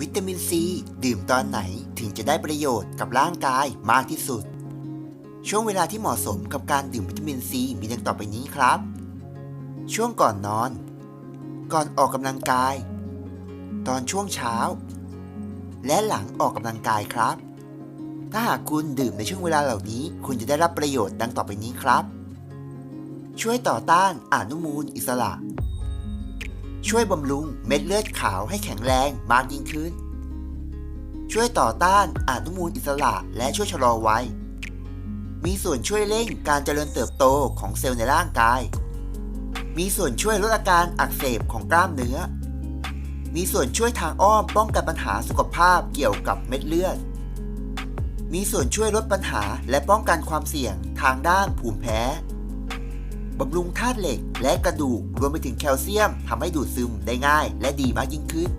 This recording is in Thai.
วิตามินซีดื่มตอนไหนถึงจะได้ประโยชน์กับร่างกายมากที่สุด ช่วงเวลาที่เหมาะสมกับการดื่มวิตามินซีมีดังต่อไปนี้ครับ ช่วงก่อนนอน ก่อนออกกำลังกาย ตอนช่วงเช้า และหลังออกกำลังกายครับ ถ้าหากคุณดื่มในช่วงเวลาเหล่านี้ คุณจะได้รับประโยชน์ดังต่อไปนี้ครับ ช่วยต่อต้านอนุมูลอิสระ ช่วยบำรุงเม็ดเลือดขาวให้แข็งแรงมากยิ่งขึ้น ช่วยต่อต้านอนุมูลอิสระและช่วยชะลอวัย มีส่วนช่วยเร่งการเจริญเติบโตของเซลล์ในร่างกาย มีส่วนช่วยลดอาการอักเสบของกล้ามเนื้อ มีส่วนช่วยทางอ้อมป้องกันปัญหาสุขภาพเกี่ยวกับเม็ดเลือด มีส่วนช่วยลดปัญหาและป้องกันความเสี่ยงทางด้านภูมิแพ้ บำรุงธาตุเหล็ก และกระดูกรวมไปถึงแคลเซียมทำให้ดูดซึมได้ง่าย และดีมากยิ่งขึ้น